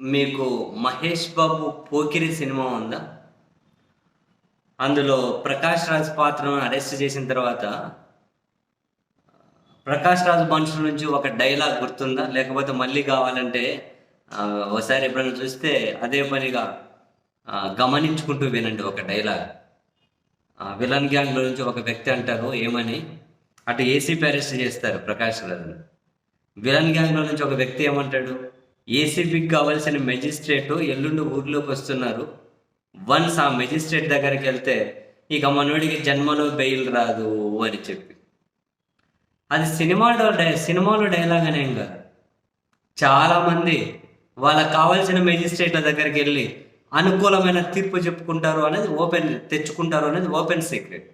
మీకు మహేష్ బాబు పోకిరి సినిమా ఉందా? అందులో ప్రకాష్ రాజ్ పాత్రను అరెస్ట్ చేసిన తర్వాత ప్రకాష్ రాజ్ మనుషుల నుంచి ఒక డైలాగ్ గుర్తుందా? లేకపోతే మళ్ళీ కావాలంటే ఒకసారి ఎప్పుడైనా చూస్తే అదే పనిగా గమనించుకుంటూ వినండి ఒక డైలాగ్. విలన్ గ్యాంగ్లో నుంచి ఒక వ్యక్తి అంటారు ఏమని? అటు ఏసీపీ అరెస్ట్ చేస్తారు ప్రకాష్ రాజ్ని. విలన్ గ్యాంగ్లో నుంచి ఒక వ్యక్తి ఏమంటాడు? ఏసీబీకి కావాల్సిన మెజిస్ట్రేట్ ఎల్లుండి ఊర్లోకి వస్తున్నారు. వన్స్ ఆ మెజిస్ట్రేట్ దగ్గరికి వెళ్తే ఇక మనోడికి జన్మలో బెయిల్ రాదు అని చెప్పి. అది సినిమాలో డై సినిమాలో డైలాగ్ అనేం కాదు. చాలామంది వాళ్ళకి కావాల్సిన మెజిస్ట్రేట్ల దగ్గరికి వెళ్ళి అనుకూలమైన తీర్పు చెప్పుకుంటారు అనేది ఓపెన్ తెచ్చుకుంటారు అనేది ఓపెన్ సీక్రెట్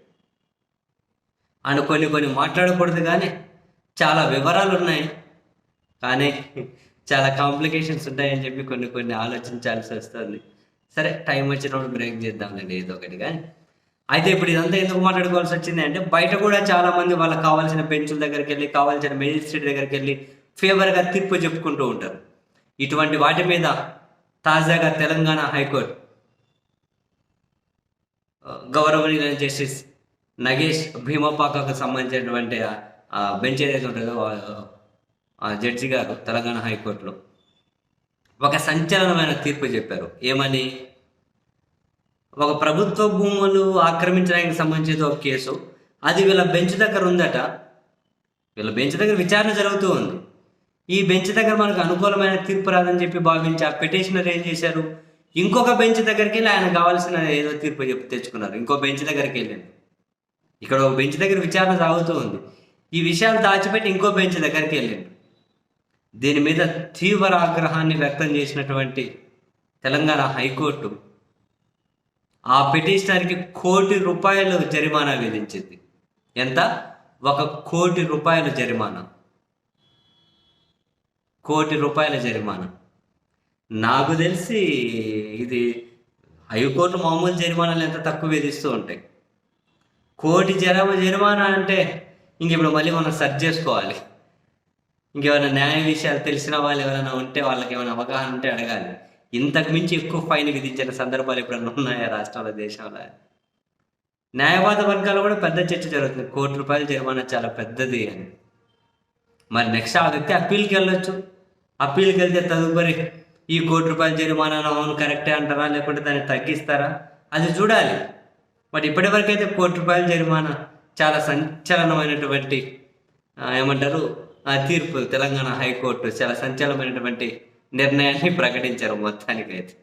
అని కొన్ని కొన్ని మాట్లాడకూడదు కానీ చాలా వివరాలు ఉన్నాయి కానీ చాలా కాంప్లికేషన్స్ ఉంటాయని చెప్పి కొన్ని కొన్ని ఆలోచించాల్సి వస్తుంది. సరే టైం వచ్చినప్పుడు బ్రేక్ చేద్దాంలేండి ఏదో ఒకటి కానీ. అయితే ఇప్పుడు ఇదంతా ఎందుకు మాట్లాడుకోవాల్సి వచ్చింది అంటే బయట కూడా చాలా మంది వాళ్ళకి కావాల్సిన బెంచుల దగ్గరికి వెళ్ళి కావాల్సిన మెజిస్ట్రేట్ దగ్గరికి వెళ్ళి ఫేవర్గా తీర్పు చెప్పుకుంటూ ఉంటారు. ఇటువంటి వాటి మీద తాజాగా తెలంగాణ హైకోర్టు గౌరవనీయులైన జస్టిస్ నగేష్ భీమపాకకు సంబంధించినటువంటి బెంచ్ ఏదైతే ఉంటుందో ఆ- జడ్జి గారు తెలంగాణ హైకోర్టులో ఒక సంచలనమైన తీర్పు చెప్పారు. ఏమని? ఒక ప్రభుత్వ భూములు ఆక్రమించడానికి సంబంధించిన ఒక కేసు. అది వీళ్ళ బెంచ్ దగ్గర ఉందట. వీళ్ళ బెంచ్ దగ్గర విచారణ జరుగుతూ ఉంది. ఈ బెంచ్ దగ్గర మనకు అనుకూలమైన తీర్పు రాదని చెప్పి భావించి ఆ పిటిషనర్ ఏం చేశారు? ఇంకొక బెంచ్ దగ్గరికి వెళ్ళి ఆయన కావాల్సిన ఏదో తీర్పు చెప్పి తెచ్చుకున్నారు. ఇంకో బెంచ్ దగ్గరికి వెళ్ళాను ఇక్కడ ఒక బెంచ్ దగ్గర విచారణ సాగుతూ ఉంది. ఈ విషయాలు దాచిపెట్టి ఇంకో బెంచ్ దగ్గరికి వెళ్ళాను దీని మీద తీవ్ర ఆగ్రహాన్ని వ్యక్తం చేసినటువంటి తెలంగాణ హైకోర్టు ఆ పిటిషనర్కి కోటి రూపాయలు జరిమానా విధించింది. ఎంత? ఒక కోటి రూపాయల జరిమానా. కోటి రూపాయల జరిమానా. నాకు తెలిసి ఇది హైకోర్టు మామూలు జరిమానాలు ఎంత తక్కువ విధిస్తూ ఉంటాయి. కోటి జరమ జరిమానా అంటే ఇంక ఇప్పుడు మళ్ళీ మనం సెర్చ్ చేసుకోవాలి. ఇంకేమైనా న్యాయ విషయాలు తెలిసిన వాళ్ళు ఎవరైనా ఉంటే వాళ్ళకి ఏమైనా అవగాహన ఉంటే అడగాలి. ఇంతకు మించి ఎక్కువ ఫైన్ విధించిన సందర్భాలు ఎప్పుడైనా ఉన్నాయా రాష్ట్రంలో దేశంలో? న్యాయవాద వర్గాల్లో కూడా పెద్ద చర్చ జరుగుతుంది. కోటి రూపాయల జరిమానా చాలా పెద్దది అని. మరి నెక్స్ట్ ఆ వ్యక్తి అప్పీల్కి వెళ్ళొచ్చు. అప్పీల్కి వెళ్తే తదుపరి ఈ కోటి రూపాయల జరిమానా అవును కరెక్టే అంటారా? లేకుంటే దాన్ని తగ్గిస్తారా? అది చూడాలి. బట్ ఇప్పటివరకైతే కోటి రూపాయల జరిమానా చాలా సంచలనమైనటువంటి ఏమంటారు ఆ తీర్పు తెలంగాణ హైకోర్టు చాలా సంచలనమైనటువంటి నిర్ణయాన్ని ప్రకటించారు మొత్తానికైతే.